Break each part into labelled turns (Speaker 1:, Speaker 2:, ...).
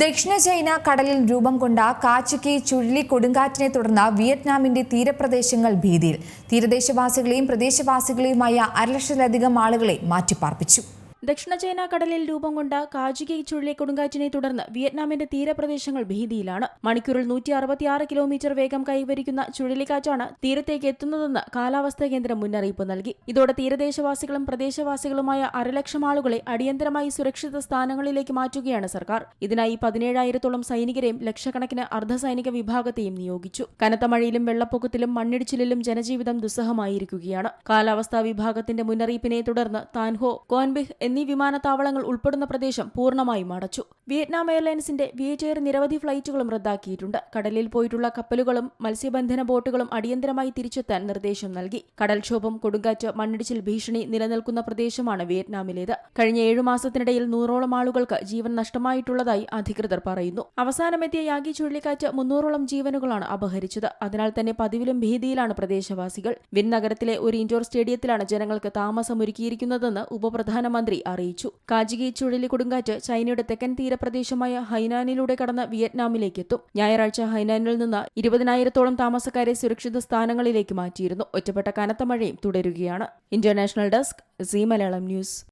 Speaker 1: ദക്ഷിണ ചൈന കടലിൽ രൂപം കൊണ്ട കാച്ചുക്കി ചുഴലി കൊടുങ്കാറ്റിനെ തുടർന്ന് വിയറ്റ്നാമിന്റെ തീരപ്രദേശങ്ങൾ ഭീതിയിൽ. തീരദേശവാസികളെയും പ്രദേശവാസികളെയുമായ അരലക്ഷത്തിലധികം ആളുകളെ മാറ്റിപ്പാർപ്പിച്ചു.
Speaker 2: ദക്ഷിണ ചൈന കടലിൽ രൂപം കൊണ്ട കാജുകി ചുഴലിക്കൊടുങ്കാറ്റിനെ തുടർന്ന് വിയറ്റ്നാമിന്റെ തീരപ്രദേശങ്ങൾ ഭീതിയിലാണ്. മണിക്കൂറിൽ നൂറ്റി അറുപത്തിയാറ് കിലോമീറ്റർ വേഗം കൈവരിക്കുന്ന ചുഴലിക്കാറ്റാണ് തീരത്തേക്ക് എത്തുന്നതെന്ന് കാലാവസ്ഥാ കേന്ദ്രം മുന്നറിയിപ്പ് നൽകി. ഇതോടെ തീരദേശവാസികളും പ്രദേശവാസികളുമായ അരലക്ഷം ആളുകളെ അടിയന്തരമായി സുരക്ഷിത സ്ഥാനങ്ങളിലേക്ക് മാറ്റുകയാണ് സർക്കാർ. ഇതിനായി പതിനേഴായിരത്തോളം സൈനികരെയും ലക്ഷക്കണക്കിന് അർദ്ധസൈനിക വിഭാഗത്തെയും നിയോഗിച്ചു. കനത്ത മഴയിലും വെള്ളപ്പൊക്കത്തിലും മണ്ണിടിച്ചിലിലും ജനജീവിതം ദുസ്സഹമായിരിക്കുകയാണ്. കാലാവസ്ഥാ വിഭാഗത്തിന്റെ മുന്നറിയിപ്പിനെ തുടർന്ന് താൻഹോ കോൻബിഹ് എന്നീ വിമാനത്താവളങ്ങൾ ഉൾപ്പെടുന്ന പ്രദേശം പൂർണമായും അടച്ചു വിയറ്റ്നാം എയർലൈൻസിന്റെ വിയറ്റെയർ നിരവധി ഫ്ലൈറ്റുകളും റദ്ദാക്കിയിട്ടുണ്ട്. കടലിൽ പോയിട്ടുള്ള കപ്പലുകളും മത്സ്യബന്ധന ബോട്ടുകളും അടിയന്തരമായി തിരിച്ചെത്താൻ നിർദ്ദേശം നൽകി. കടൽക്ഷോഭം കൊടുങ്കാറ്റ് മണ്ണിടിച്ചിൽ ഭീഷണി നിലനിൽക്കുന്ന പ്രദേശമാണ് വിയറ്റ്നാമിലേത്. കഴിഞ്ഞ ഏഴു മാസത്തിനിടയിൽ നൂറോളം ആളുകൾക്ക് ജീവൻ നഷ്ടമായിട്ടുള്ളതായി അധികൃതർ പറയുന്നു. അവസാനമെത്തിയ യാഗി ചുഴലിക്കാറ്റ് മുന്നൂറോളം ജീവനുകളാണ് അപഹരിച്ചത്. അതിനാൽ തന്നെ പതിവിലും ഭീതിയിലാണ് പ്രദേശവാസികൾ. വിൻ നഗരത്തിലെ ഒരു ഇൻഡോർ സ്റ്റേഡിയത്തിലാണ് ജനങ്ങൾക്ക് താമസമൊരുക്കിയിരിക്കുന്നതെന്ന് ഉപപ്രധാനമന്ത്രി അറിയിച്ചു. കാജികി ചുഴലി കൊടുങ്കാറ്റ് ചൈനയുടെ തെക്കൻ തീരപ്രദേശമായ ഹൈനാനിലൂടെ കടന്ന് വിയറ്റ്നാമിലേക്ക് എത്തും ഞായറാഴ്ച ഹൈനാനിൽ നിന്ന് ഇരുപതിനായിരത്തോളം താമസക്കാരെ സുരക്ഷിത സ്ഥാനങ്ങളിലേക്ക് മാറ്റിയിരുന്നു. ഒറ്റപ്പെട്ട കനത്ത മഴയും തുടരുകയാണ്. International desk Zee Malayalam news.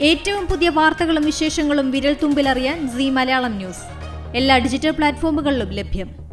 Speaker 3: ഏറ്റവും പുതിയ വാർത്തകളും വിശേഷങ്ങളും വിരൽ തുമ്പിലറിയാൻ സി മലയാളം ന്യൂസ്. എല്ലാ ഡിജിറ്റൽ പ്ലാറ്റ്ഫോമുകളിലും ലഭ്യം.